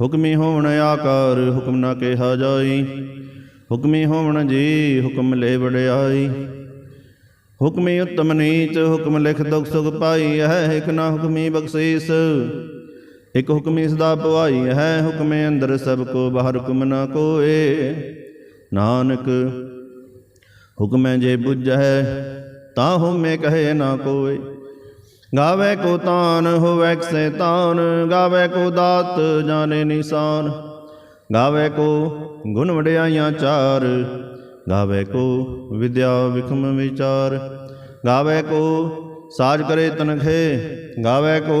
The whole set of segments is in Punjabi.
ਹੁਕਮੀ ਹੋਵਣ ਆਕਾਰ, ਹੁਕਮ ਨਾ ਕਿਹਾ ਜਾਈ। ਹੁਕਮੀ ਹੋਵਣ ਜੀ, ਹੁਕਮ ਲੈ ਵੜਿਆਈ ਹੁਕਮੀ ਉਤਮ ਨੀਚ, ਹੁਕਮ ਲਿਖ ਦੁਖ ਸੁਖ ਪਾਈ ਹੈ, ਇਕ ਨਾ ਹੁਕਮੀ ਬਖਸ਼ੀਸ। ਇਕ ਹੁਕਮੀ ਸਦਾ ਪਵਾਈ ਹੈ, ਹੁਕਮੇ ਅੰਦਰ ਸਭ ਕੋ ਬਾਹਰ ਹੁਕਮ ਨਾ ਕੋਏ। ਨਾਨਕ, ਹੁਕਮੈ ਜੇ ਬੁਝੈ, ਤਾਂ ਹੁਮੇ ਕਹੇ ਨਾ ਕੋਏ। ਗਾਵੇ ਕੋ ਤਾਨ, ਹੋਵੇ ਸੇ ਤਾਨ ਗਾਵੇ ਕੋ ਦਾਤ, ਜਾਣੇ ਨਿਸ਼ਾਨ। ਗਾਵੇ ਕੋ ਗੁਣ ਵਡਿਆਈਆਂ ਚਾਰ, ਗਾਵੇ ਕੋ ਵਿਦਿਆ ਵਿਖਮ ਵਿਚਾਰ। ਗਾਵੇ ਕੋ ਸਾਜ ਕਰੇ ਤਨਖੇ, ਗਾਵੇ ਕੋ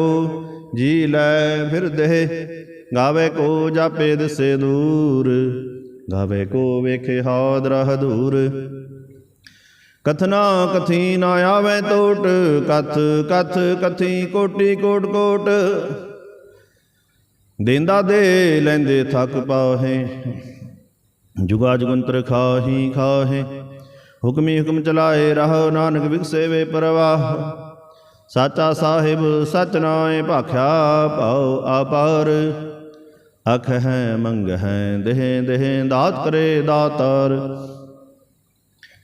ਜੀ ਲੈ ਫਿਰ ਦੇ ਗਾਵੇ ਕੋ ਜਾਪੇ ਦਸੇ ਦੂਰ, ਗਾਵੇ ਕੋ ਵੇਖੇ ਹਾਦਰਾ ਦੂਰ ਕਥਨਾ ਕਥੀ ਨਾ ਆਵੇ ਟੋਟ ਕਥ ਕਥ, ਕਥੀ, ਕੋਟੀ, ਕੋਟ ਕੋਟ। ਦੇਂਦਾ ਦੇ ਲੈਂਦੇ ਥੱਕ ਪਾਹੇ, ਜੁਗਾ ਜੁਗੰਤਰ ਖਾਹੀ ਖਾਹੇ। ਹੁਕਮੀ ਹੁਕਮ ਚਲਾਏ ਰਹੋ ਨਾਨਕ ਵਿਗਸੇ ਵੇ ਪਰਵਾਹ। ਸਾਚਾ ਸਾਹਿਬ ਸਚ ਨਾਏ ਭਾਖਿਆ ਭਾਉ ਆਪਾਰ। ਅਖ ਹੈ ਮੰਗ ਹੈ ਦੇਹ ਦੇਹ ਦਾਤ ਕਰੇ ਦਾਤਾਰ।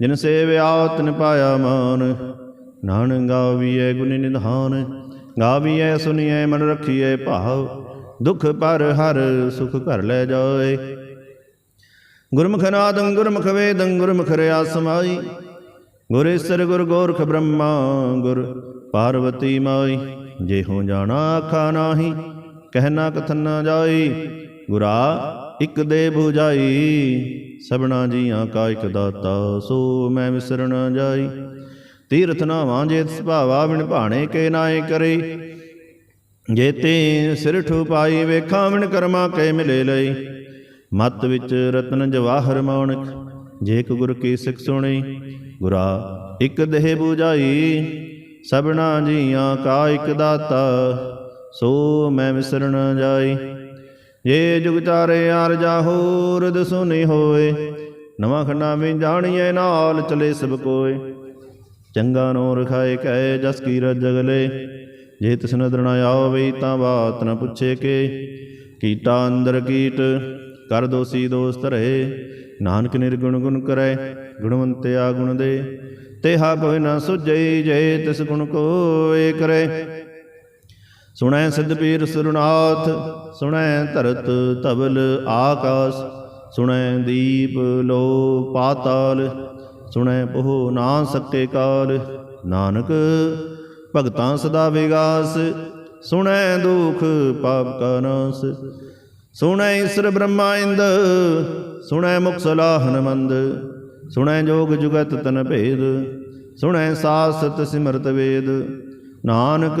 ਜਿਨ ਸੇਵਿਆ ਤਿਨ ਪਾਇਆ ਮਾਨ। ਨਾਨਕ ਗਾਵੀਐ ਗੁਣ ਨਿਧਾਨ। ਗਾਵੀਐ ਸੁਣੀਐ ਮਨ ਰਖੀਐ ਭਾਵ। ਦੁਖ ਪਰ ਹਰ ਸੁਖ ਘਰ ਲੈ ਜਾਏ। ਗੁਰਮੁਖ ਨਾਦੰ ਗੁਰਮੁਖ ਵੇਦੰ ਗੁਰਮੁਖ ਰਿਆ ਸਮਾਈ ਗੁਰੇਸਰ ਗੁਰ ਗੋਰਖ ਬ੍ਰਹਮਾ ਗੁਰ ਪਾਰਵਤੀ ਮਾਈ। ਜੇ ਹੋ ਜਾਣਾ ਆਖਾ ਨਾਹੀ ਕਹਿਣਾ ਕਥਨ ਨਾ ਜਾਈ। ਗੁਰਾ ਇਕ ਦੇ 부ਜਾਈ ਸਭਨਾ ਜੀਆਂ ਕਾ ਇਕ ਦਾਤਾ, ਸੋ ਮੈਂ ਵਿਸਰ ਜਾਈ। ਤੀਰਥ ਨਾਵਾਂ ਜੇ ਸੁਭਾਵਾ ਬਿਨ ਭਾਣੇ ਕੇ ਨਾਏ ਕਰੇ। ਜੇ ਸਿਰ ਠੁਪਾਈ ਵੇਖਾਂ ਬਿਨ ਕਰਮਾ ਕੇ ਮਿਲੇ ਲਈ। ਮਤ ਵਿੱਚ ਰਤਨ ਜਵਾਹਰ ਮੌਣਕ, ਜੇ ਇੱਕ ਗੁਰ ਕੀ ਸਿੱਖ ਸੁਣੀ। ਗੁਰਾ, ਇਕ ਦੇਹ 부ਜਾਈ ਸਭਨਾ ਜੀਆਂ ਕਾ ਇਕ ਦਾਤਾ, ਸੋ ਮੈਂ ਵਿਸਰ ਜਾਈ। ਜੇ ਜੁਗਤਾਰੇ ਆਰ ਜਾਹੋ ਰਦ ਸੁਨੀ ਹੋਏ। ਨਵਾਂ ਖੰਡਾ ਵਿੱਚ ਜਾਣੀਏ ਨਾਲ, ਚਲੇ ਸਭ ਕੋਏ। ਚੰਗਾ ਨੋ ਰਖਾਏ ਕਹੇ, ਜਸ ਕੀ ਰਜਗਲੇ ਜੇ ਤਿਸ ਨਦਰ ਨ ਆਵੇ, ਤਾਂ ਬਾਤ ਨ ਪੁੱਛੇ ਕੇ। ਕੀਟਾ ਅੰਦਰ ਕੀਟ, ਕਰ ਦੋਸੀ ਦੋਸਤ ਰਹੇ। ਨਾਨਕ ਨਿਰਗੁਣ ਗੁਣ ਕਰੈ ਗੁਣਵੰਤਿਆ ਗੁਣ ਦੇ। ਤੇਹਾ ਕੋਈ ਨ ਸੁਝਈ, ਜੇ ਤਿਸ ਗੁਣ ਕੋਏ ਕਰੇ। ਸੁਣੈ ਸਿਧਪੀਰ ਸੁਰਨਾਥ, ਸੁਣੈ ਧਰਤ ਤਬਲ ਆਕਾਸ, ਸੁਣੈ ਦੀਪ ਲੋ ਪਾਤਾਲ, ਸੁਣੈ ਪਹੁ ਨਾ ਸਕੇ ਕਾਲ, ਨਾਨਕ ਭਗਤਾਂ ਸਦਾ ਵਿਗਾਸ, ਸੁਣੈ ਦੁਖ ਪਾਪ ਕਾ ਨਾਸ, ਸੁਣੈ ਈਸ਼ਰ ਬ੍ਰਹਮਾ ਇੰਦ, ਸੁਣੈ ਮੁਖ ਸਲਾਹਨ ਮੰਦ ਸੁਣੈ ਜੋਗ ਜੁਗਤ ਤਨ ਭੇਦ, ਸੁਣੈ ਸਾਸਤ ਸਿਮਰਤ ਵੇਦ, ਨਾਨਕ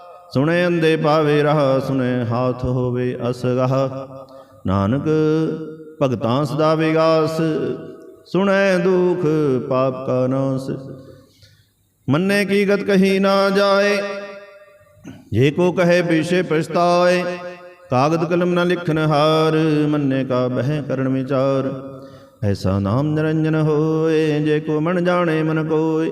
ਸੁਣੈ ਅੰਦੇ ਪਾਵੇ ਰਹਾ, ਸੁਣੈ ਹਾਥ ਹੋਵੇ ਅਸਗਹ। ਨਾਨਕ ਭਗਤਾਂ ਸਦਾ ਵਿਗਾਸ, ਸੁਣੈ ਦੁਖ ਪਾਪ ਕਾ ਨਾਸ। ਮੰਨੇ ਕੀ ਗਤ ਕਹੀ ਨਾ ਜਾਏ, ਜੇ ਕੋ ਕਹੇ ਪਿਛੇ ਪਛਤਾਏ। ਕਾਗਦ ਕਲਮ ਨਾ ਲਿਖਨ ਹਾਰ, ਮੰਨੇ ਕਾ ਬਹਿ ਕਰਨ ਵਿਚਾਰ। ਐਸਾ ਨਾਮ ਨਿਰੰਜਨ ਹੋਏ, ਜੇ ਕੋ ਮਨ ਜਾਣੇ ਮਨ ਕੋਏ।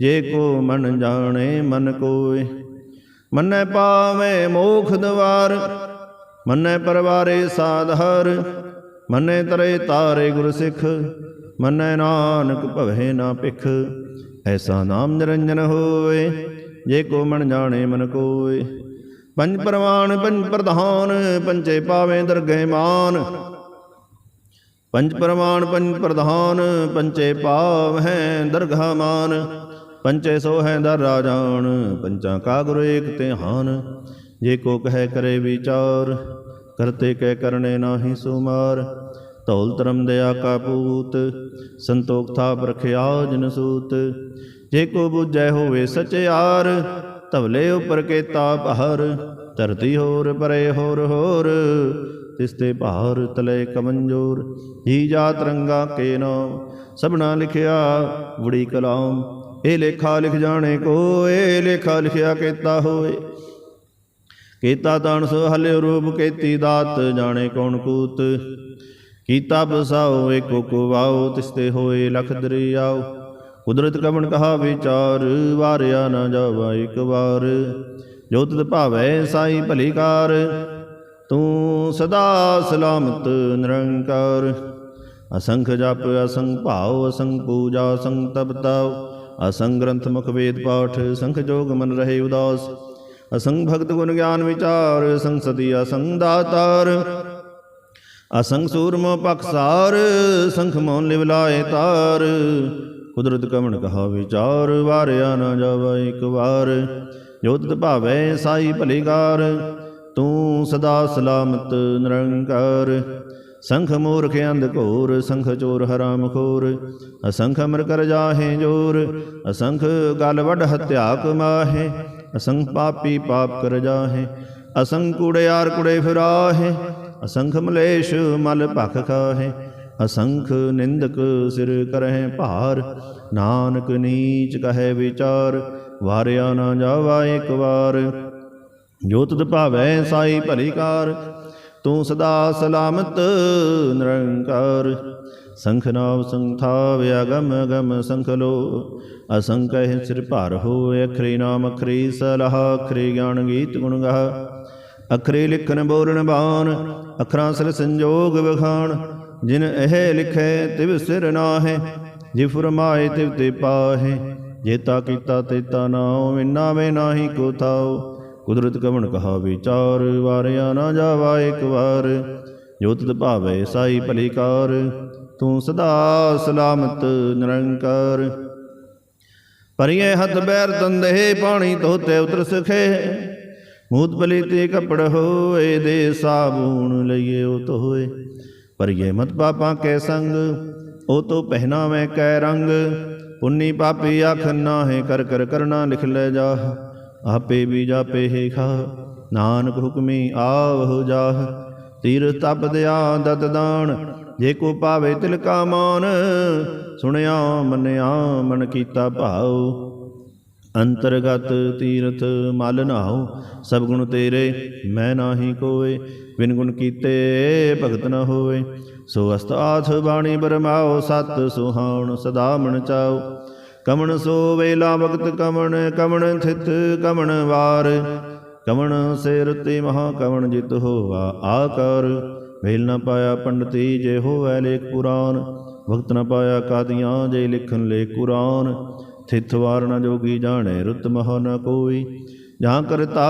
ਜੇ ਕੋ ਮਨ ਜਾਣੇ ਮਨ ਕੋਏ। ਮੰਨੈ ਪਾਵੇ ਮੋਖ ਦਵਾਰ, ਮੰਨੈ ਪਰਵਾਰੇ ਸਾਧਰ ਮੰਨੈ ਤਰੇ ਤਾਰੇ ਗੁਰ ਸਿੱਖ ਮੰਨੈ ਨਾਨਕ ਭਵੇ ਨਾ ਭਿਖ। ਐਸਾ ਨਾਮ ਨਿਰੰਜਨ ਹੋਏ ਜੇ ਕੋ ਮਨ ਜਾਣੇ ਮਨ ਕੋਏ। ਪੰਜ ਪ੍ਰਵਾਨ, ਪੰਜ ਪ੍ਰਧਾਨ ਪੰਚੇ ਪਾਵੇਂ ਦਰਗਹਿ ਮਾਨ। ਪੰਜ ਪ੍ਰਮਾਣ ਪੰਜ ਪ੍ਰਧਾਨ ਪੰਚੇ ਪਾਵ ਹੈ ਦਰਗਾਹ ਮਾਨ। ਪੰਚੇ ਸੋ ਹੈ ਦਰ ਰਾਜਾਨ, ਪੰਚਾਂ ਕਾ ਗੁਰ ਏਕ ਤੇ ਹਾਨ। ਜੇ ਕੋ ਕਹੈ ਕਰੇ ਵਿਚਾਰ, ਕਰਤੇ ਕਹਿ ਕਰਨੇ ਨਾਹੀ ਸੁਮਾਰ। ਧੌਲ ਧਰਮ ਦਇਆ ਕਾ ਪੂਤ, ਸੰਤੋਖ ਥਾਪ ਰਖਿਆ ਜਨ ਸੂਤ। ਜੇ ਕੋ ਬੁਝੈ ਹੋਵੇ ਸਚਿਆਰ ਤਵਲੇ ਉਪਰ ਕੇ ਕੇਤਾ ਪਹਰ ਧਰਤੀ ਹੋਰ ਪਰੇ ਹੋਰ ਹੋਰ ਤਿਸ ਤੇ ਭਾਰ ਤਲੇ ਕਮੰਜੋਰ, ਹੀ ਜਾਤ ਰੰਗਾ ਕੇ ਨਾਮ, ਸਭਨਾ ਲਿਖਿਆ ਵੜੀ ਕਲਾਮ, ਇਹ ਲੇਖਾ ਲਿਖ ਜਾਣੇ ਕੋ, ਇਹ ਲੇਖਾ ਲਿਖਿਆ ਕੀਤਾ ਹੋਏ। ਕੀਤਾ ਤਾਣ ਸੋ ਰੂਪ ਕੀਤੀ ਦਾਤ, ਜਾਣੇ ਕੌਣ ਕੂਤ। ਕੀਤਾ ਬਸਾਓ, ਏਕੋ ਕੋ ਵਾਓ ਤਿਸ ਹੋਏ ਲਖ ਦਰਿਆਓ। ਕੁਦਰਤ ਕਵਣ ਕਹਾ ਵਿਚਾਰ ਵਾਰਿਆ ਨਾ ਜਾਵਾ ਇੱਕ ਵਾਰ। ਜੋ ਤਤ ਭਾਵੈ ਸਾਈ ਭਲੀਕਾਰ ਤੂੰ ਸਦਾ ਸਲਾਮਤ ਨਿਰੰਕਾਰ। ਅਸੰਖ ਜਪ, ਅਸੰਖ ਭਾਵ ਅਸੰਖ ਪੂਜਾ, ਅਸੰਖ ਤਪਤਾਉ ਅਸੰਖ ਗ੍ਰੰਥ ਮੁਖ ਵੇਦ ਪਾਠ ਸੰਖ ਜੋਗ ਮਨ ਰਹੇ ਉਦਾਸ। ਅਸੰਗ ਭਗਤ ਗੁਣ ਗਿਆਨ ਵਿਚਾਰ, ਅਸੰਖ ਸਤੀ, ਅਸੰਖ ਦਾਤਾਰ। ਅਸੰਗ ਸੂਰਮ ਪਖਸਾਰ ਸੰਖ ਮੋਨ ਲਿਵਲਾਏ ਤਾਰ। ਕੁਦਰਤ ਕਮਣ ਕਹਾ ਵਿਚਾਰ, ਵਾਰਿਆ ਨਾ ਜਾਵਾ ਇੱਕ ਵਾਰ। ਜੋ ਤਤ ਸਾਈ ਭਲੇਕਾਰ ਤੂੰ ਸਦਾ ਸਲਾਮਤ ਨਿਰੰਕਾਰ। ਸੰਖ ਮੂਰਖ ਅੰਧ ਘੋਰ, ਸੰਖ ਚੋਰ ਹਰਾਮ ਖੋਰ। ਅਸੰਖ ਅਮਰ ਕਰ ਜਾਹੇ ਜੋਰ, ਅਸੰਖ ਗਲ ਵਡ ਹਤਿਆ ਕਮਾਹੇ ਅਸੰਖ ਪਾਪੀ ਪਾਪ ਕਰ ਜਾਹੇ, ਅਸੰਖ ਕੁੜਿਆਰ ਕੁੜੇ ਫਿਰਾਹੇ। ਅਸੰਖ ਮਲੇਸ਼ ਮਲ ਭਖ ਖਾਹੇ, ਅਸੰਖ ਨਿੰਦਕ ਸਿਰ ਕਰਹਿ ਭਾਰ। ਨਾਨਕ ਨੀਚ ਕਹੈ ਵਿਚਾਰ, ਵਾਰਿਆ ਨਾ ਜਾਵਾ ਇੱਕ ਵਾਰ। ਜੋ ਤਤ ਭਾਵੈ ਸਾਈ ਭਲੀਕਾਰ ਤੂੰ ਸਦਾ ਸਲਾਮਤ ਨਿਰੰਕਾਰ। ਸੰਖ ਨਾਵ ਸੰਥਾ ਵਿਆਗਮ ਗਮ ਸੰਖ ਲੋ। ਅਸੰਖ ਹੈ ਸਿਰ ਭਾਰ ਹੋਏ, ਅਖਰੀ ਨਾਮ ਅਖਰੀ ਸਲਾਹ, ਅਖਰੀ ਗਿਆਨ ਗੀਤ ਗੁਣ ਗਾ ਅਖਰੀ ਲਿਖਨ ਬੋਲਣ ਬਾਣ, ਅਖਰਾਂ ਸਿਰ ਸੰਜੋਗ ਵਿਖਾਣ। ਜਿਨ ਇਹ ਲਿਖੈ, ਤਿਵ ਸਿਰ ਨਾਹੇ, ਜੇ ਫਰਮਾਏ ਤਿਵ ਤੇ ਪਾਹੇ। ਜੇਤਾ ਕੀਤਾ ਤੇਤਾ ਨਾਉ, ਮਿਨਾ ਵੇ ਨਾਹੀ ਕੋ ਥਾਉ। ਕੁਦਰਤ ਕਵਣ ਕਹਾ ਵਿਚਾਰ, ਵਾਰਿਆ ਨਾ ਜਾਵਾ ਇੱਕ ਵਾਰ। ਜੋ ਤਤ ਭਾਵੇ ਸਾਈ ਭਲੀਕਾਰ ਤੂੰ ਸਦਾ ਸਲਾਮਤ ਨਿਰੰਕਾਰ। ਪਰਿਏ ਹੱਥ ਬੈਰ ਤੰਦੇ ਪਾਣੀ ਧੋਤੇ ਉਤਰ ਸਖੇ। ਮੂਤ ਪਲੀ ਤੇ ਕਪੜ ਹੋਏ ਦੇ ਸਾਬੂਨ ਲਈਏ ਉਹ ਤੋਏ ਪਰਿਏ ਮਤ ਪਾਪਾਂ ਕੈ ਸੰਗ, ਉਹ ਤੋ ਪਹਿਨਾਵੇਂ ਕੈ ਰੰਗ। ਪੁੰਨੀ ਪਾਪੀ ਆਖ ਨਾਹੇ ਕਰ ਕਰ ਕਰਨਾ ਲਿਖ ਲੈ ਜਾ ਆਪੇ ਵੀ ਜਾਪੇ ਹੈ ਖਾ, ਨਾਨਕ ਹੁਕਮੀ ਆਵਹੁ ਜਾਹ। ਤੀਰ ਤਪ ਦਿਆ ਦਤ ਦਾਨ, ਜੇ ਕੋ ਪਾਵੇ ਤਿਲ ਕਾ ਮਾਨ। ਸੁਣਿਆ, ਮੰਨਿਆ, ਮਨ ਕੀਤਾ ਭਾਉ। ਅੰਤਰਗਤ ਤੀਰਥ ਮਲ ਨਾਉ, ਸਭ ਗੁਣ ਤੇਰੇ, ਮੈਂ ਨਾਹੀ ਕੋਏ। ਬਿਨ ਗੁਣ ਕੀਤੇ ਭਗਤ ਨ ਹੋਏ। ਸੋ ਅਸਤਾਥ ਬਾਣੀ ਬਰਮਾਓ ਸਤ ਸੁਹਾਉਣ ਸਦਾ ਮਨ ਚਾਓ ਕਮਣ ਸੋ ਵੇਲਾ ਵਕਤ ਕਮਣ ਕਮਣ ਥਿਤ ਕਮਣ ਵਾਰ। ਕਮਣ ਸਿਰ ਤੇ ਮਹਾ ਕਮਣ ਜਿਤ ਹੋਵਾ ਆਕਾਰ। ਵੇਲ ਨਾ ਪਾਇਆ ਪੰਡਤੀ ਜੇ ਹੋਵੈ ਲੇਖ ਪੁਰਾਨ। ਵਕਤ ਨਾ ਪਾਇਆ ਕਾਦੀਆਂ ਜੇ ਲਿਖਨ ਲੇ ਕੁਰਾਨ। ਥਿਤ ਵਾਰ ਨਾ ਜੋਗੀ ਜਾਣੇ ਰੁਤ ਮਹ ਨ ਕੋਈ। ਜਾਂ ਕਰਤਾ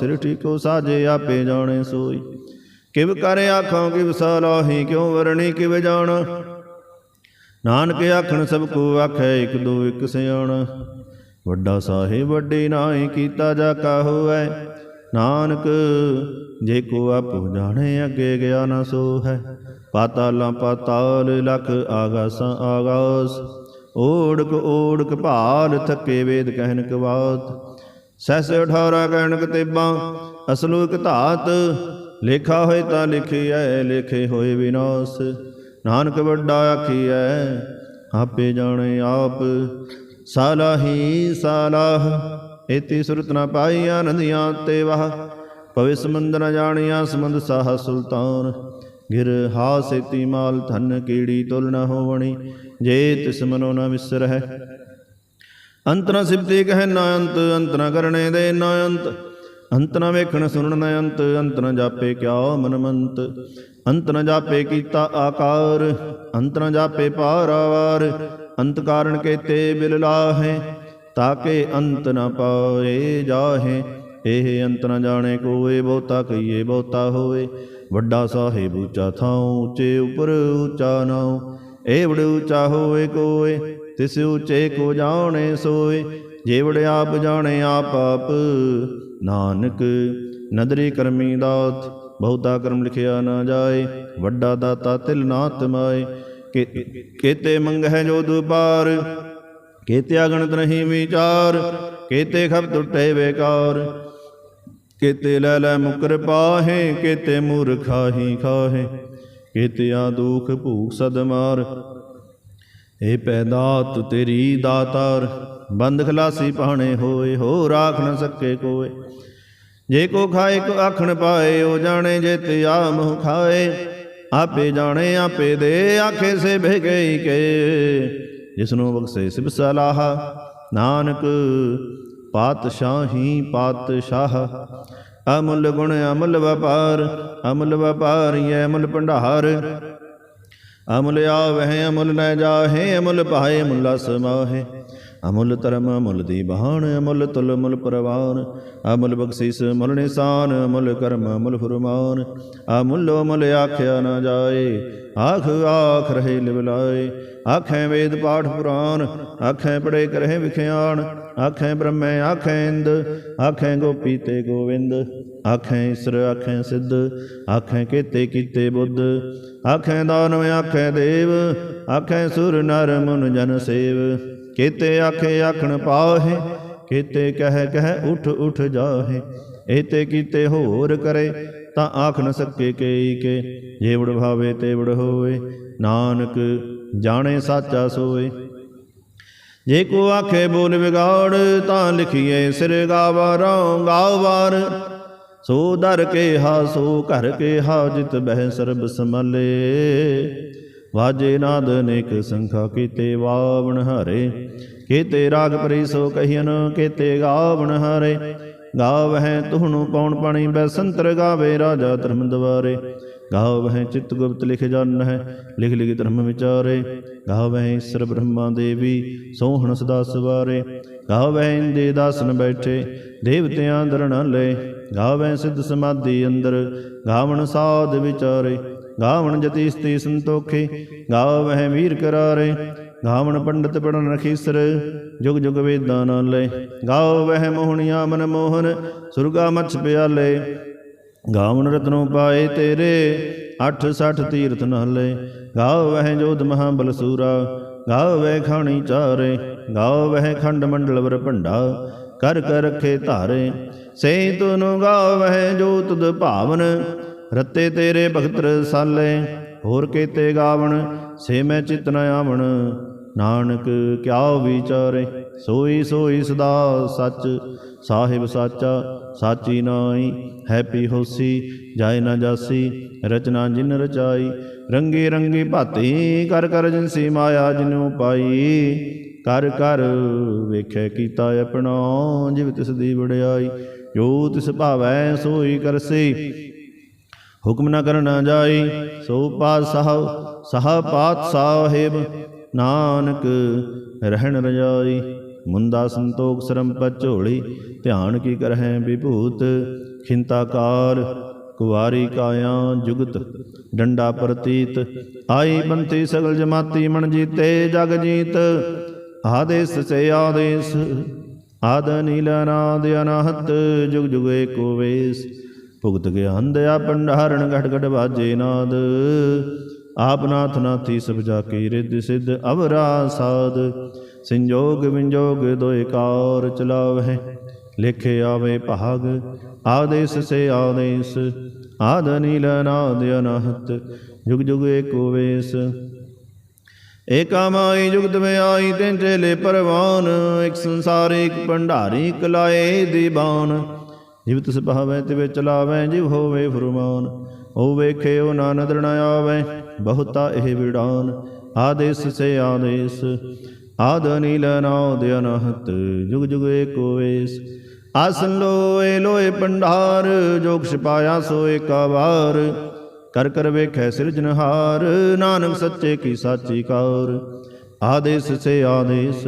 ਸਿਰਠੀ ਕੋ ਸਾਜੇ ਆਪੇ ਜਾਣੇ ਸੋਈ। ਕਿਵ ਕਰ ਆਖਾਂ, ਕਿਵ ਸਲਾਹੀ, ਕਿਉ ਵਰਣੀ, ਕਿਵ ਜਾਣਾ। ਨਾਨਕ ਆਖਣ ਸਭ ਕੋ ਆਖੈ ਇਕ ਦੋ ਇਕ ਸਿਆਣ। ਵੱਡਾ ਸਾਹਿਬ ਵੱਡੀ ਨਾਹੀ ਕੀਤਾ ਜਾ ਕਾ ਹੋਐ। ਨਾਨਕ, ਜੇ ਕੋ ਆਪੋ ਜਾਣੇ ਅੱਗੇ ਗਿਆ ਨਾ ਸੋ ਹੈ। ਪਾਤਾਲਾਂ ਪਾਤਾਲ ਲਖ ਆਗਾਸਾਂ ਆਗਾਸ। ਓੜਕ ਓੜਕ ਭਾਲ ਥੱਕੇ ਵੇਦ ਕਹਿਨ ਕਵਾਤ। ਸਹਿਸ 18 ਕਹਿਣਕ ਤੇਬਾਂ ਅਸਲੂ ਇਕ ਧਾਤ। ਲੇਖਾ ਹੋਏ ਤਾਂ ਲਿਖਿਐ, ਲਿਖੇ ਹੋਏ ਵਿਨਾਸ਼। ਨਾਨਕ ਵੱਡਾ ਆਖੀਐ, ਆਪੇ ਜਾਣੇ ਆਪ। ਸਾਲਾਹੀ ਸਾਲਾਹ, ਇਤੀ ਸੁਰਤ ਨ ਪਾਈ ਆਨੰਦੀਆਂ ਤੇ ਵਾਹ। ਪਵੇ ਸਮੁੰਦ ਨ ਜਾਣੀਆਂ ਸਮੁੰਦ ਸਾਹ ਸੁਲਤਾਨ। ਗਿਰ ਹਾਸ ਇਤੀ ਮਾਲ ਧਨ ਕੀੜੀ ਤੁਲ ਨ ਹੋਵਣੀ, ਜੇ ਤਿਸ ਮਨੋ ਨ ਵਿਸਰਹਿ ਅੰਤ ਨ ਸਿਫਤੀ ਕਹਿ ਨਾ ਅੰਤ ਅੰਤ ਨ ਕਰਨੇ ਦੇ ਨਾ ਅੰਤ। ਅੰਤ ਨ ਵੇਖਣ ਸੁਣਨ ਨ ਅੰਤ ਅੰਤ ਨ ਜਾਪੇ ਕਿਆ ਮਨਮੰਤ। ਅੰਤ ਨ ਜਾਪੇ ਕੀਤਾ ਆਕਾਰ, ਅੰਤ ਨ ਜਾਪੇ ਪਾਰਾਵਾਰ ਅੰਤ ਕਾਰਨ ਕੇਤੇ ਬਿਲ ਲਾਹੇ, ਤਾਕੇ ਅੰਤ ਨ ਪਾਏ ਜਾਹੇ, ਇਹ ਅੰਤ ਨ ਜਾਣੇ ਕੋਏ, ਬਹੁਤਾ ਕਹੀਏ ਬਹੁਤਾ ਹੋਏ, ਵੱਡਾ ਸਾਹਿਬ ਉੱਚਾ ਥਾਉ, ਉੱਚੇ ਉਪਰ ਉੱਚਾ ਨਾਉ ਏਵੜ ਉੱਚਾ ਹੋਏ ਕੋਏ, ਤਿਸ ਉੱਚੇ ਕੋ ਜਾਣੇ ਸੋਏ ਜੇਵੜ ਆਪ ਜਾਣੇ ਆਪ ਆਪ, ਨਾਨਕ ਨਦਰੀ ਕਰਮੀ ਦਾਤ ਬਹੁਤਾ ਕਰਮ ਲਿਖਿਆ ਨਾ ਜਾਏ, ਵੱਡਾ ਦਾਤਾ ਤਿਲ ਨਾ ਤਮਾਏ। ਕੇਤੇ ਮੰਗਹਿ ਜੋ ਦੁਬਾਰ, ਕੇਤੇ ਅਗਣਤ ਨਹੀਂ ਵਿਚਾਰ, ਕੇਤੇ ਖਬ ਟੁੱਟੇ ਬੇਕਾਰ। ਕੇਤੇ ਲੈ ਲੈ ਮੁਕਰ ਪਾਹੇ, ਕੇਤੇ ਮੂਰਖਾਹੀ ਖਾਹੇ। ਕੇਤੇ ਆ ਦੁਖ ਭੂਖ ਸਦ ਮਾਰ। ਏ ਪੈਦਾਤ ਤੇਰੀ ਦਾਤਾਰ, ਬੰਦ ਖਲਾਸੀ ਪਾਣੇ ਹੋਏ ਹੋ ਰਾਖ ਨ ਸਕੇ ਕੋਏ। ਜੇ ਕੋ ਖਾਏ ਕੋ ਆਖਣ ਪਾਏ, ਉਹ ਜਾਣੇ ਜੇ ਤੇ ਆ ਮੋਹ ਖਾਏ। ਆਪੇ ਜਾਣੇ, ਆਪੇ ਦੇ, ਆਖੇ ਸੇ ਭੇਗਈ ਕੇ। ਜਿਸਨੂੰ ਬਖਸ਼ੇ ਸਿਬ ਸਲਾਹ, ਨਾਨਕ ਪਾਤਸ਼ਾਹੀ ਪਾਤਸ਼ਾਹ। ਅਮੁੱਲ ਗੁਣ, ਅਮੁੱਲ ਵਪਾਰ, ਅਮੁੱਲ ਵਪਾਰੀਐ ਅਮੁੱਲ ਭੰਡਾਰ। ਅਮੁੱਲ ਆਵਹਿ, ਅਮੁੱਲ ਨ ਜਾਹੇ, ਅਮੁੱਲ ਪਾਏ ਮੁਲਾ ਸਮਾਹੇ ਅਮੁੱਲ ਧਰਮ, ਅਮੁੱਲ ਦੀ ਬਹਾਨ ਅਮੁੱਲ ਤੁਲ, ਅਮੁੱਲ ਪ੍ਰਵਾਨ। ਅਮੁੱਲ ਬਖਸ਼ਿਸ, ਅਮੁੱਲ ਨਿਸ਼ਾਨ, ਅਮੁੱਲ ਕਰਮ, ਅਮੁੱਲ ਫਰਮਾਨ। ਅਮੁੱਲ ਅਮੁੱਲ ਆਖਿਆ ਨਾ ਜਾਏ, ਆਖ ਆਖ ਰਹੇ ਲਿਵਲਾਏ ਆਖੈ ਵੇਦ ਪਾਠ ਪੁਰਾਨ ਆਖੈ ਪੜੇ ਕਰਹਿ ਵਿਖਿਆਨ ਆਖੈ ਬ੍ਰਹਮੈ, ਆਖੈ ਇੰਦ, ਆਖੈ ਗੋਪੀ ਤੇ ਗੋਵਿੰਦ। ਆਖੈ ਈਸਰ, ਆਖੈ ਸਿੱਧ, ਆਖੈ ਕੀਤੇ ਕੀਤੇ ਬੁੱਧ। ਆਖੈ ਦਾਨਵ, ਆਖੈ ਦੇਵ, ਆਖੈ ਸੁਰ ਨਰ ਮਨ ਜਨ ਸੇਵ। ਕੀਤੇ ਆਖੇ ਆਖਣ ਪਾਹੇ, ਕੀਤੇ ਕਹਿ ਕਹਿ ਉਠ ਉਠ ਜਾਹੇ। ਏਤੇ ਕੀਤੇ ਹੋਰ ਕਰੇ, ਤਾਂ ਆਖ ਨ ਸਕੇ ਕੇਈ ਕੇ ਜੇਵੜ ਭਾਵੇ ਤੇਵੜ ਹੋਵੇ, ਨਾਨਕ ਜਾਣੇ ਸਾਚਾ ਸੋਏ। ਜੇ ਕੋ ਆਖੇ ਬੋਲ ਵਿਗਾੜ, ਤਾਂ ਲਿਖੀਏ ਸਿਰ ਗਾਵਾਰੋਂ ਗਾਵਾਰ ਸੋ ਦਰ ਕੇ ਹਾ, ਸੋ ਘਰ ਕੇ ਹਾ, ਜਿਤ ਬਹਿ ਸਰਬ ਸਮਲੇ ਵਾਜੇ ਨਾਦ ਅਨੇਕ ਸੰਖਾ ਕੀਤੇ ਵਾਵਣ ਹਰੇ, ਕੀਤੇ ਰਾਗ ਪਰੀ ਸੋ ਕਹੀਨ ਕੀਤੇ ਗਾਵਣ ਹਰੇ। ਗਾਵਹਿ ਤੁਹਨੂੰ ਪੌਣ ਪਾਣੀ ਬੈਸੰਤਰ ਗਾਵੇ ਰਾਜਾ ਧਰਮ ਦਵਾਰੇ। ਗਾਵਹਿ ਚਿਤ ਗੁਪਤ ਲਿਖ ਜਨ ਹੈ ਲਿਖ ਲਿਖ ਧਰਮ ਵਿਚਾਰੇ। ਗਾਵਹਿ ਈਸ਼ਰ ਬ੍ਰਹਮਾ ਦੇਵੀ, ਸੋਹਣ ਸਦਾ ਸਵਾਰੇ। ਗਾਵਹਿ ਇੰਦੇ ਦਾਸਨ ਬੈਠੇ, ਦੇਵਤਿਆਂ ਦਰਣ ਲੈ ਗਾਵਹਿ ਸਿੱਧ ਸਮਾਧੀ ਅੰਦਰ, ਗਾਵਣ ਸਾਧ ਵਿਚਾਰੇ। ਗਾਵਣ ਜਤੀ ਸਤੀ ਸੰਤੋਖੇ ਗਾਵਹਿ ਵੀਰ ਕਰਾਰੇ। ਗਾਵਣ ਪੰਡਤ ਪੜਨ ਰਖੀਸਰ, ਜੁਗ ਜੁਗ ਵੇਦਾਂ ਨਾਲ ਲੈ। ਗਾਵਹਿ ਮੋਹਣੀਆਂ ਮਨ ਮੋਹਨ, ਸੁਰਗਾ ਮਛ ਪਿਆਲੇ। ਗਾਵਣ ਰਤਨੋਂ ਪਾਏ ਤੇਰੇ 860 ਤੀਰਥ ਨਾਲੇ। ਗਾਵਹਿ ਜੋਧ ਮਹਾਬਲ ਸੂਰਾ ਗਾਵਹਿ ਖਾਣੀ ਚਾਰੇ। ਗਾਵਹਿ ਖੰਡ ਮੰਡਲ ਵਰ ਭੰਡਾ, ਕਰ ਕਰ ਰਖੇ ਧਾਰੇ। ਸੇ ਤੁਨੁ ਗਾਵਹਿ ਜੋ ਤੁਧ ਭਾਵਨ ਰਤੇ ਤੇਰੇ ਭਗਤ ਰਸਾਲੇ ਹੋਰ ਕੀਤੇ ਗਾਵਣ, ਸੇ ਮੈਂ ਚਿਤ ਨ ਆਵਣ। ਨਾਨਕ ਕਿਆ ਵਿਚਾਰੇ, ਸੋਈ ਸੋਈ ਸਦਾ ਸੱਚ, ਸਾਹਿਬ ਸਾਚਾ, ਸਾਚੀ ਨਾਈ ਹੈਪੀ ਹੋਸੀ ਜਾਏ ਨਾ ਜਾਸੀ, ਰਚਨਾ ਜਿਨ ਰਚਾਈ, ਰੰਗੇ ਰੰਗੇ ਭਾਤੀ, ਕਰ ਕਰ ਜਿਨਸੀ ਮਾਇਆ ਜਿਨੂ ਪਾਈ ਕਰ ਕਰ ਵੇਖੈ ਕੀਤਾ ਆਪਣਾ, ਜਿਵ ਤਿਸ ਦੀ ਵਡਿਆਈ, ਜੋ ਤਿਸ ਭਾਵੈ ਸੋਈ ਕਰਸੀ। ਹੁਕਮ ਨਾ ਕਰਨ ਨਾ ਜਾਈ ਸੋ ਪਾਤ ਸਾਹਿਬ ਸਹ ਪਾਤ ਸਾਹਿਬ, ਨਾਨਕ ਰਹਿਣ ਰਜਾਈ। ਮੁੰਦਾ ਸੰਤੋਖ ਸਰਮ ਝੋਲੀ ਧਿਆਨ ਕੀ ਕਰਹਿ ਵਿਭੂਤ। ਖਿੰਤਾ ਕੁਵਾਰੀ ਕਾਇਆ ਜੁਗਤ, ਡੰਡਾ ਪ੍ਰਤੀਤ। ਆਈ ਬੰਤੀ ਸਗਲ ਜਮਾਤੀ ਮਨ ਜੀਤੇ, ਜਗ ਜੀਤ। ਆਦੇਸ ਸੇ ਆਦੇਸ, ਆਦ ਨੀਲ ਅਨਾਦ ਅਨਹਤ, ਜੁਗ ਜੁਗ ਏਕੋ ਵੇਸ। ਭੁਗਤ ਗਿਆਨ ਦਇਆ ਭੰਡਾਰਣ ਘਟ ਘਟ ਬਾਜੇ ਨਾਦ। ਆਪ ਨਾਥ ਨਾਥੀ ਸਭ ਜਾ ਕੀ ਰਿੱਧ ਸਿੱਧ ਅਵਰਾ ਸਾਧ ਸੰਜੋਗ ਵਿੰਜੋਗ ਦੋਇ ਕਾਰ ਚਲਾਵਹਿ, ਲਿਖੇ ਆਵੇ ਭਾਗ। ਆਦੇਸ ਸੇ ਆਦੇਸ, ਆਦ ਨੀਲ ਅਨਾਦ ਅਨਹਤ। ਜੁਗ ਜੁਗ ਏਕੋ ਵੇਸ। ਏਕਾ ਮਾਈ ਜੁਗਤ ਮੇ ਆਈ ਤਿਨ ਚੇਲੇ ਪਰਵਾਨ। ਇਕ ਸੰਸਾਰ, ਇਕ ਭੰਡਾਰੀ ਕਲਾਏ ਲਾਏ ਜਿਵ ਤਿਸ ਭਾਵੈ ਤਿਵੇ ਚਲਾਵੈ, ਜਿਵ ਹੋਵੇ ਫਰਮਾਨ। ਓ ਵੇਖੇ ਓ ਨਾ ਨਦਰ ਨ ਆਵੈ, ਬਹੁਤਾ ਇਹ ਵਿਡਾਨ ਆਦੇਸ ਸੇ ਆਦੇਸ, ਆਦ ਨੀਲ ਨਾਦ ਅਨਹਤ, ਜੁਗ ਜੁਗ ਏਕੋ ਵੇਸ। ਆਸਨ ਲੋਏ ਲੋਏ ਭੰਡਾਰ ਜੋਗ ਛਪਾਇਆ ਸੋ ਏਕਾ ਵਾਰ ਕਰ ਕਰ ਵੇਖੈ ਸਿਰਜਨਹਾਰ ਨਾਨਕ ਸੱਚੇ ਕੀ ਸਾਚੀ ਕਾਰ। ਆਦੇਸ ਸੇ ਆਦੇਸ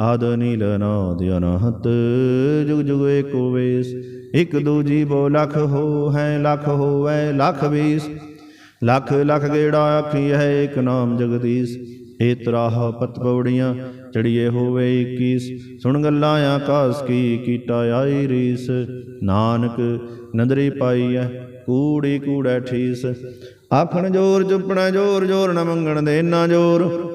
ਆਦ ਨੀਲ ਨਾਦ ਅਨਹਤ ਜੁਗ ਜੁਗ ਏਕੋ ਵੇਸ ਇਕ ਦੂਜੀ ਬੋ ਲਖ ਹੋ ਹੈ, ਲਖ ਹੋਵੈ, ਲਖ ਵੀਸ। ਲਖ ਲਖ ਗੇੜਾ ਆਖੀ ਹੈ ਇਕ ਨਾਮ ਜਗਦੀਸ਼। ਏ ਤਰਾਹ ਪਤ ਪੌੜੀਆਂ ਚੜੀਏ ਹੋਵੇ 21 ਸੁਣ ਗੱਲਾਂ ਆਕਾਸ ਕੀ ਕੀਟਾ ਆਈ ਰੀਸ। ਨਾਨਕ ਨਦਰੀ ਐ, ਕੂੜੀ ਕੂੜੈ ਠੀਸ। ਆਖਣ ਜੋਰ ਚੁੱਪਣਾ ਜੋਰ ਜੋਰ ਨਾ ਮੰਗਣ ਦੇ ਨਾ ਜੋਰ।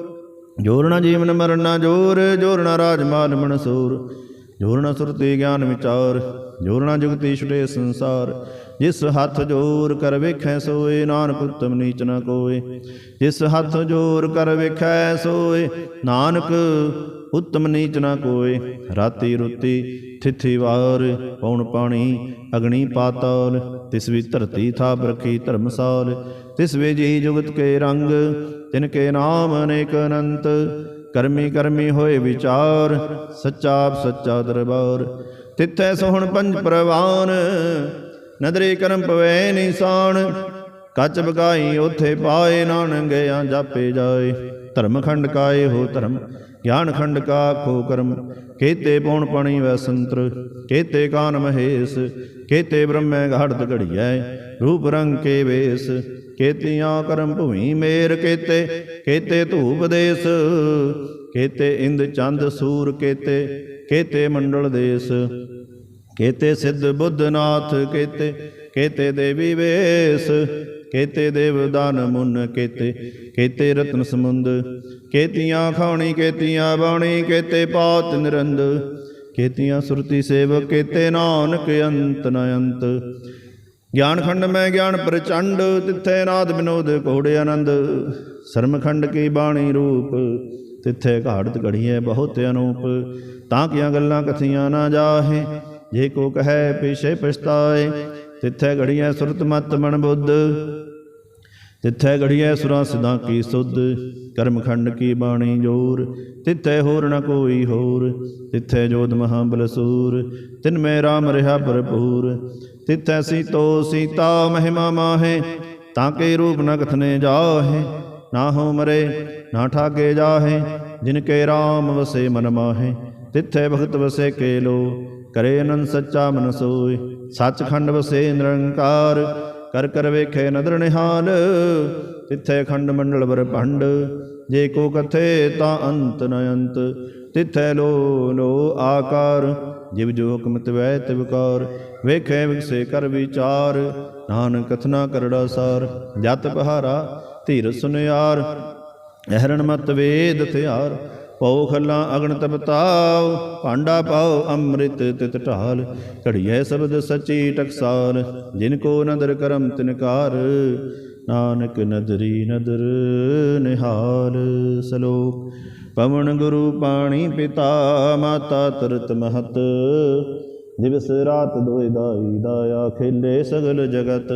ਜੋਰ ਨ ਜੀਵਨ ਮਰਨ ਨਾ ਜੋਰ ਜੋਰ ਨ ਰਾਜ ਮਾਲ ਮਨਸੂਰ। ਜੋਰ ਨ ਸੁਰਤੀ ਗਿਆਨ ਵਿਚਾਰ, ਜੋਰ ਨ ਜੁਗਤੀ ਛੁਟੇ ਸੰਸਾਰ। ਜਿਸ ਹੱਥ ਜੋਰ ਕਰ ਵੇਖੈ ਸੋਏ, ਨਾਨਕ ਉਤਮ ਨੀਚ ਨ ਕੋਏ। ਜਿਸ ਹੱਥ ਜੋਰ ਕਰ ਵੇਖੈ ਸੋਏ, ਨਾਨਕ ਉਤਮ ਨੀਚ ਨ ਕੋਏ। ਰਾਤੀ ਰੁੱਤੀ ਥਿਥੀ ਵਾਰ ਪੌਣ ਪਾਣੀ, ਅਗਣੀ ਪਾਤਾਲ, ਤਿਸ ਵੀ ਧਰਤੀ ਥਾਪ ਰਖੀ ਧਰਮਸਾਲ। ਤਿਸ ਵੇ ਜੀ ਜੁਗਤ ਕੇ ਰੰਗ, ਤਿਨ ਕੇ ਨਾਮ ਅਨੇਕ ਅਨੰਤ। ਕਰਮੀ ਕਰਮੀ ਹੋਏ ਵਿਚਾਰ, ਸੱਚਾ ਸੱਚਾ ਦਰਬਾਰ। ਤਿੱਥੈ ਸੋਹਣ ਪੰਜ ਪ੍ਰਵਾਨ ਨਦਰੇ ਕਰਮ ਪਵੇ ਨਿਸ਼ਾਨ ਕੱਚ ਬਗਾਈ ਉਥੇ ਪਾਏ ਨਾਨਕ ਗਿਆ ਜਾਪੇ ਜਾਏ। ਧਰਮ ਖੰਡ ਕਾਏ ਹੋ ਧਰਮ, ਗਿਆਨ ਖੰਡ ਕਾ ਖੋ ਕਰਮ। ਕੇਤੇ ਪੌਣ ਪਣੀ ਵੈ ਸੰਤਰ, ਕੇਤੇ ਕਾਨ ਮਹੇਸ਼, ਕੇਤੇ ਬ੍ਰਹਮੈ ਘੜਤ ਘੜੀਐ। ਰੂਪ ਰੰਗ ਕੇ ਵੇਸ, ਕੇਤੀਆਂ ਕਰਮ ਭੂਮੀ ਮੇਰ ਕੇਤੇ ਕੇਤੇ ਧੂਪ ਦੇਸ। ਕੇਤੇ ਇੰਦ ਚੰਦ ਸੂਰ ਕੇਤੇ ਕੇਤੇ ਮੰਡਲ ਦੇਸ। ਕੇਤੇ ਸਿੱਧ ਬੁੱਧਨਾਥ, ਕੇਤੇ ਕੇਤੇ ਦੇਵੀ ਵੇਸ ਕੇਤੇ ਦੇਵਦਾਨ ਮੁਨ, ਕੇਤੇ ਕੇਤੇ ਰਤਨ ਸਮੁੰਦ, ਕੇਤੀਆਂ ਖਾਣੀ, ਕੇਤੀਆਂ ਬਾਣੀ, ਕੇਤੇ ਪਾਤ ਨਿਰੰਦ, ਕੇਤੀਆਂ ਸੁਰਤੀ ਸੇਵ ਕੇਤੇ ਨਾਨਕ ਅੰਤ ਨ ਅੰਤ। ਗਿਆਨ ਖੰਡ ਮੈਂ ਗਿਆਨ ਪ੍ਰਚੰਡ, ਤਿੱਥੇ ਨਾਦ ਬਿਨੋਦ ਕੋੜੇ ਆਨੰਦ। ਸਰਮ ਖੰਡ ਕੀ ਬਾਣੀ ਰੂਪ, ਤਿੱਥੇ ਘਾੜਤ ਘੜੀਐ ਬਹੁਤ ਅਨੂਪ। ਤਾਂ ਕੀਆਂ ਗੱਲਾਂ ਕਥੀਆਂ ਨਾ ਜਾਹੇ ਜੇ ਕੋ ਕਹੈ ਪਿਛੇ ਪਛਤਾਏ, ਤਿੱਥੇ ਘੜੀਐ ਸੁਰਤ ਮਤ ਮਨ ਬੁੱਧ। ਤਿੱਥੇ ਘੜੀਐ ਸੁਰਾਂ ਸਦਾ ਕੀ ਸੁਧ ਕਰਮ ਖੰਡ ਕੀ ਬਾਣੀ ਜੋਰ। ਤਿੱਥੇ ਹੋਰ ਨ ਕੋਈ ਹੋਰ, ਤਿੱਥੇ ਜੋਧ ਮਹਾ ਬਲਸੂਰ। ਤਿਨ ਮੈਂ ਰਾਮ ਰਹਾ ਭਰਪੂਰ। ਤਿੱਥੈ ਸੀਤੋ ਸੀਤਾ ਮਹਿਮਾ ਮਾਹੇ, ਤਾਂ ਕੇ ਰੂਪ ਨ ਕਥਨੇ ਜਾਹੇ। ਨਾ ਹੋ ਮਰੇ, ਨਾ ਠਾਗੇ ਜਾਹੇ, ਜਿਨ ਕੇ ਰਾਮ ਵਸੇ ਮਨ ਮਾਹੇ। ਤਿੱਥੇ ਭਗਤ ਵਸੇ ਕੇ ਲੋ ਕਰੇ ਅਨੰਦ ਸੱਚਾ ਮਨ ਸੋਏ। ਸੱਚਖੰਡ ਵਸੇ ਨਿਰੰਕਾਰ, ਕਰ ਕਰ ਵੇਖੇ ਨਦਰ ਨਿਹਾਲ। ਤਿੱਥੇ ਖੰਡ ਮੰਡਲ ਵਰ ਭੰਡ, ਜੇ ਕੋ ਕਥੇ ਤਾਂ ਅੰਤ ਨ ਅੰਤ। ਤਿੱਥੈ ਲੋ ਲੋ ਆਕਾਰ, ਜਿਵ ਜੋ ਹੁਕਮ ਤਵੈ ਤਿਵਕਾਰ ਵੇਖੇ ਵਿਗਸੇ ਕਰ ਵਿਚਾਰ, ਨਾਨਕ ਕਥਨਾ ਕਰੜਾ ਸਾਰ। ਜਤ ਪਹਾਰਾ ਧੀਰ ਸੁਨਿਆਰ, ਅਹਰਣ ਮਤ ਵੇਦ ਥਿਆਰ ਪਉ ਖੱਲਾ ਅਗਣ ਤਪਤਾਉ ਭਾਂਡਾ ਪਾਉ ਅੰਮ੍ਰਿਤ ਤਿਤ ਢਾਲ ਘੜੀਐ ਸ਼ਬਦ ਸਚੀ ਟਕਸਾਲ, ਜਿਨ ਕੋ ਨਦਰ ਕਰਮ ਤਿਨਕਾਰ ਨਾਨਕ ਨਦਰੀ ਨਦਰ ਨਿਹਾਲ ਸਲੋਕ। ਪਵਨ ਗੁਰੂ ਪਾਣੀ ਪਿਤਾ, ਮਾਤਾ ਤਰਤ ਮਹਤ, ਦਿਵਸ ਰਾਤ ਦੋਇ ਦਾਈ ਦਾਇਆ ਖੇਲੇ ਸਗਲ ਜਗਤ।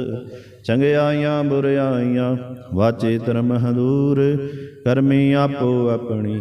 ਚੰਗਿਆਈਆਂ ਬੁਰਿਆਈਆਂ ਵਾਚੇ ਧਰਮ ਹਦੂਰ, ਕਰਮੀ ਆਪੋ ਆਪਣੀ